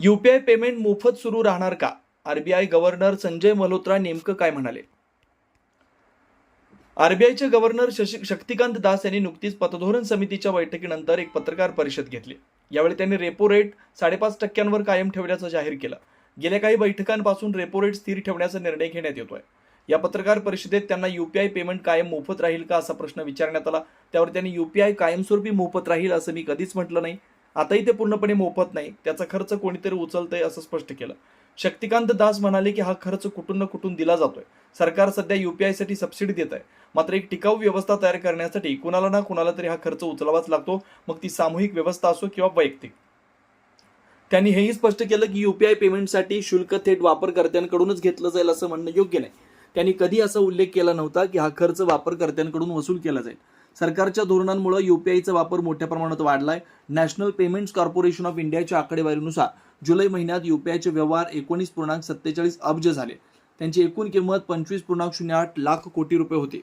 UPI payment मोफत सुरू राहणार का? आरबीआय गव्हर्नर संजय मल्होत्रा नेमकं काय म्हणाले? आरबीआयचे गव्हर्नर शशी शक्तिकांत दास यांनी नुकतीच पतधोरण समितीच्या बैठकीनंतर एक पत्रकार परिषद घेतली. यावेळी त्यांनी रेपो रेट साडेपाच टक्क्यांवर कायम ठेवल्याचं जाहीर केलं. गेल्या काही बैठकांपासून रेपो रेट स्थिर ठेवण्याचा निर्णय घेण्यात येतोय. या पत्रकार परिषदेत त्यांना यूपीआय पेमेंट कायम मोफत राहील का असा प्रश्न विचारण्यात आला. त्यावर त्यांनी यूपीआय कायमस्वरूपी मोफत राहील असं मी कधीच म्हटलं नाही. आताही ते पूर्णपणे मोफत नाही. त्याचा खर्च कोणीतरी उचलतंय असं स्पष्ट केलं. शक्तिकांत दास म्हणाले की हा खर्च कुठून ना कुठून दिला जातोय. सरकार सध्या युपीआयसाठी सबसिडी देत आहे. मात्र एक टिकाऊ व्यवस्था तयार करण्यासाठी कुणाला ना कुणाला तरी हा खर्च उचलावाच लागतो. मग ती सामूहिक व्यवस्था असो किंवा वैयक्तिक. त्यांनी हेही स्पष्ट केलं की युपीआय पेमेंटसाठी शुल्क थेट वापरकर्त्यांकडूनच घेतलं जाईल असं म्हणणं योग्य नाही. त्यांनी कधी असा उल्लेख केला नव्हता की हा खर्च वापरकर्त्यांकडून वसूल केला जाईल. सरकारच्या धोरणांमुळे युपीआयचा वापर मोठ्या प्रमाणात वाढलाय. नॅशनल पेमेंट्स कॉर्पोरेशन ऑफ इंडियाच्या आकडेवारीनुसार जुलै महिन्यात युपीआयचे व्यवहार एकोणीस पूर्णांक सत्तेचाळीस अब्ज झाले. त्यांची एकूण किंमत पंचवीस पूर्णांक शून्य आठ लाख कोटी रुपये होती.